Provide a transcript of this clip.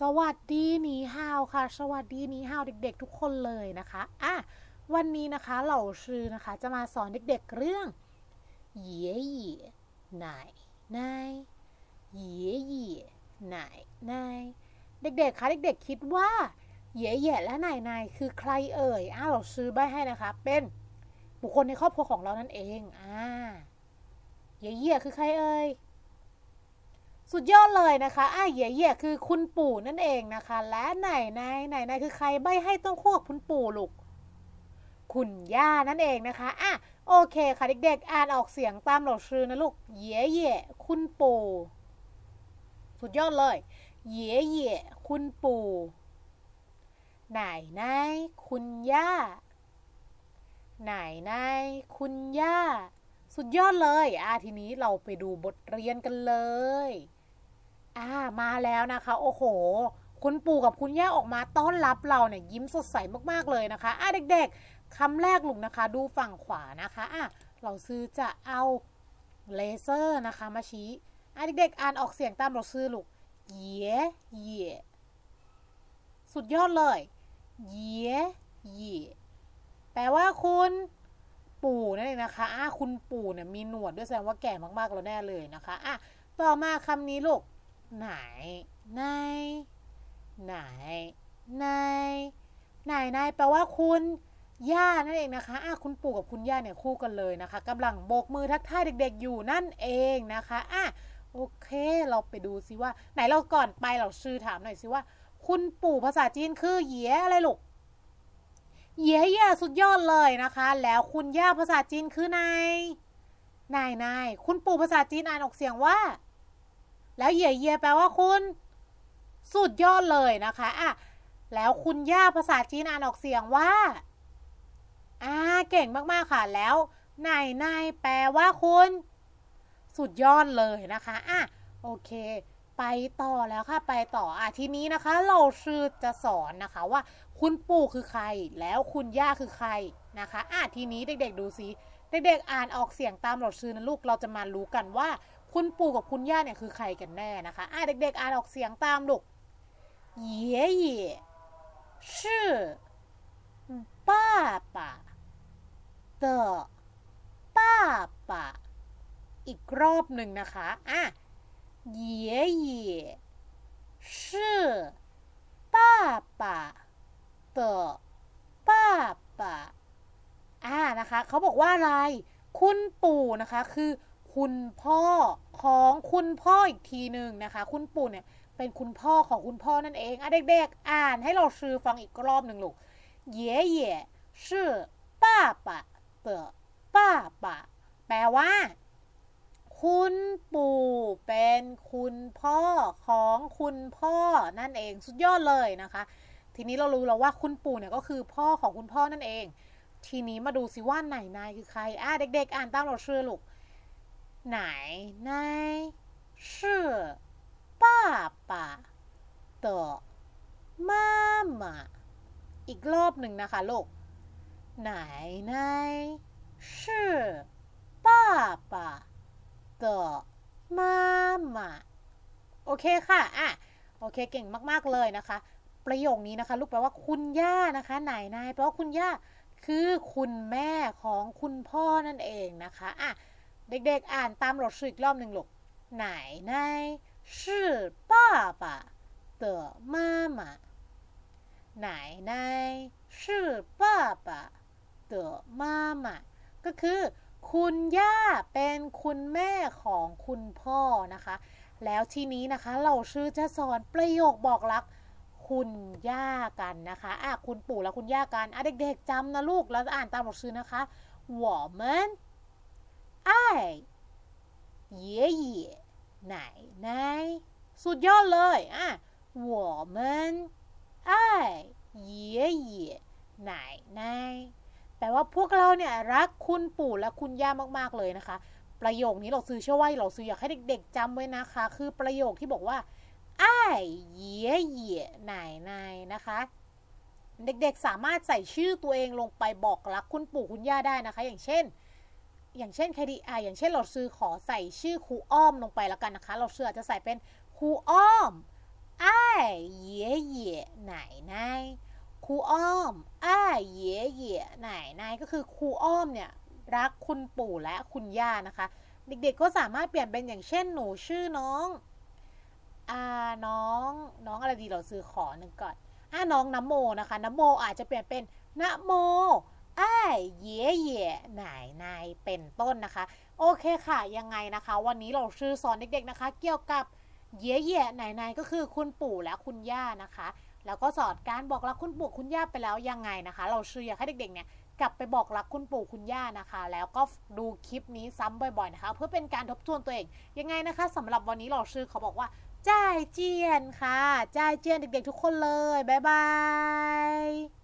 สวัสดีนีฮาวค่ะ สวัสดีนีฮาวเด็ก ๆ ทุกคนเลยนะคะอะวันนี้นะคะเหล่าชื่อนะคะจะมาสอนเด็ก ๆเรื่องเย่เย่นายนายเย่เย่นายนายเด็กๆคะเด็กๆคิดว่าเย่เย่และนายนายคือใครเอ่ยอะเราซื้อใบให้นะคะ เป็นบุคคลในครอบครัวของเรานั่นเองอ่าเย่เย่คือใครเอ่ย สุดยอดเลยนะคะอะเย่เย่คือคุณปู่นั่นเองนะคะ และไหนนายไหนนายคือใครใบให้ต้องคู่กับคุณปู่ลูก คุณย่านั่นเองนะคะอะโอเคค่ะเด็กๆ อ่านออกเสียงตามเราชื่อนะลูก เย่เย่คุณปู่สุดยอดเลย เย่เย่คุณปู่ไหนนายคุณย่า ไหนนายคุณย่า สุดยอดเลย อ่าทีนี้เราไปดูบทเรียนกันเลย อ่ามาแล้วนะคะ โอ้โห คุณปู่กับคุณย่าออกมาต้อนรับเราเนี่ยยิ้มสดใสมากๆเลยนะคะอ่าเด็กๆคำแรกลุงนะคะ ดูฝั่งขวานะคะอะเราซื้อจะเอาเลเซอร์นะคะมาชี้อะเด็กๆอ่านออกเสียงตามเราซื้อลูกเย่เย่สุดยอดเลยเย่เย่แปลว่าคุณปู่นั่นเองนะคะอะคุณปู่เนี่ยมีหนวดด้วยแสดงว่าแก่มากๆแล้วแน่เลยนะคะอะต่อมาคำนี้ลูก ไหนนายไหนนายไหนนายแปลว่าคุณ ย่านั่นเองนะคะอะคุณปู่กับคุณย่าเนี่ยคู่กันเลยนะคะกำลังโบกมือทักทายเด็ก ๆ อยู่นั่นเองนะคะอะโอเค เราไปดูซิว่า ไหนเราก่อนไปเราชื่อถามหน่อยสิว่า คุณปู่ภาษาจีนคือเหยียอะไรลูกเย่เย่สุดยอดเลยนะคะ แล้วคุณย่าภาษาจีนคือนายนายนายคุณปู่ภาษาจีนอ่านออกเสียงว่า แล้วเย่เย่แปลว่าคุณ สุดยอดเลยนะคะอะแล้วคุณย่าภาษาจีนอ่านออกเสียงว่าอ่าเก่งมากๆค่ะ แล้วนายนายแปลว่าคุณ สุดยอดเลยนะคะอะโอเค ไปต่อแล้วค่ะ ไปต่ออะทีนี้นะคะ เราชื่อจะสอนนะคะว่า คุณปู่คือใคร แล้วคุณย่าคือใครนะคะอะทีนี้เด็กๆดูสิเด็กๆอ่านออกเสียงตามเราชื่อนะลูกเราจะมารู้กันว่า คุณปู่กับคุณย่าเนี่ยคือใครกันแน่นะคะ อะเด็กๆ อ่านออกเสียงตามลูกเย่เย่ชื่อป้าป่าเตอป้าป่าอีกรอบหนึ่งนะคะ อะเย่เย่ชื่อป้าป่าเตอป้าป่าอ่านะคะ เขาบอกว่าอะไร คุณปู่นะคะ คือ คุณพ่อของคุณพ่ออีกทีหนึ่งนะคะ คุณปู่เนี่ยเป็นคุณพ่อของคุณพ่อนั่นเองอะเด็กๆอ่านให้เราซื้อฟังอีกรอบหนึ่งลูกเย่เย่ชื่อป้าปะเตอป้าปะแปลว่า คุณปู่เป็นคุณพ่อของคุณพ่อนั่นเองสุดยอดเลยนะคะ ทีนี้เรารู้แล้วว่าคุณปู่เนี่ยก็คือพ่อของคุณพ่อนั่นเอง ทีนี้มาดูสิว่าไหนนายคือใครอะเด็ก ๆ อ่านตามเราเชื่อลูก ไหนนายชื่อป้าป่า的妈妈อีกรอบหนึ่งนะคะลูกไหนนายชื่อป้าป่า的妈妈โอเคค่ะอ่ะโอเคเก่งมากๆเลยนะคะ ประโยคนี้นะคะ ลูกแปลว่าคุณย่านะคะ ไหนนายแปลว่าคุณย่า คือคุณแม่ของคุณพ่อนั่นเองนะคะอ่ะ เด็กๆอ่านตามเราชื่ออีกรอบหนึ่งลูกไหนนาย是爸爸的妈妈奶奶是爸爸的妈妈ก็คือ คุณย่าเป็นคุณแม่ของคุณพ่อนะคะ แล้วทีนี้นะคะเราชื่อจะสอนประโยคบอกรัก คุณย่ากันนะคะอ่ะคุณปู่และคุณย่ากันอ่ะเด็กๆจำนะลูกแล้วอ่านตามบทชื่อนะคะ我们 爱爷爷奶奶สุดยอดเลยอ่ะ我们爱爷爷奶奶แปลว่าพวกเราเนี่ยรักคุณปู่และคุณย่ามากๆเลยนะคะ ประโยคนี้เราซื้อเชื่อว่าเราซื้ออยากให้เด็กๆจำไว้นะคะ คือประโยคที่บอกว่าอ้ายเย่เย่นายนายนะคะ เด็กๆสามารถใส่ชื่อตัวเองลงไปบอกรักคุณปู่คุณย่าได้นะคะ อย่างเช่น อย่างเช่นคดีอะอย่างเช่นเราซื้อขอใส่ชื่อครูอ้อมลงไปแล้วกันนะคะ เราซื้อจะใส่เป็นครูอ้อมไอ้ายเย่อ้อมไอ้ายเย่เย่ไหนนายก็คือครูอ้อมเนี่ยรักคุณปู่และคุณย่านะคะ เด็กๆก็สามารถเปลี่ยนเป็นอย่างเช่นหนูชื่อน้องอ่าน้องน้องอะไรดีเราซื้อขอหนึ่งก่อนอ่าน้องน้ำโมนะคะน้ำโมอาจจะเปลี่ยนเป็นนะโม อ้ายเย่เย่ไหนนายเป็นต้นนะคะ โอเคค่ะ ยังไงนะคะ วันนี้เราชื่อสอนเด็กๆนะคะ เกี่ยวกับเย่เย่ไหนนายก็คือคุณปู่และคุณย่านะคะ แล้วก็สอนการบอกรักคุณปู่คุณย่าไปแล้วยังไงนะคะ เราชื่ออยากให้เด็กๆเนี่ยกลับไปบอกรักคุณปู่คุณย่านะคะ แล้วก็ดูคลิปนี้ซ้ำบ่อยๆนะคะ เพื่อเป็นการทบทวนตัวเอง ยังไงนะคะสำหรับวันนี้เราชื่อเขาบอกว่าจ่ายเจียนค่ะจ่ายเจียนเด็กๆทุกคนเลยบ๊ายบาย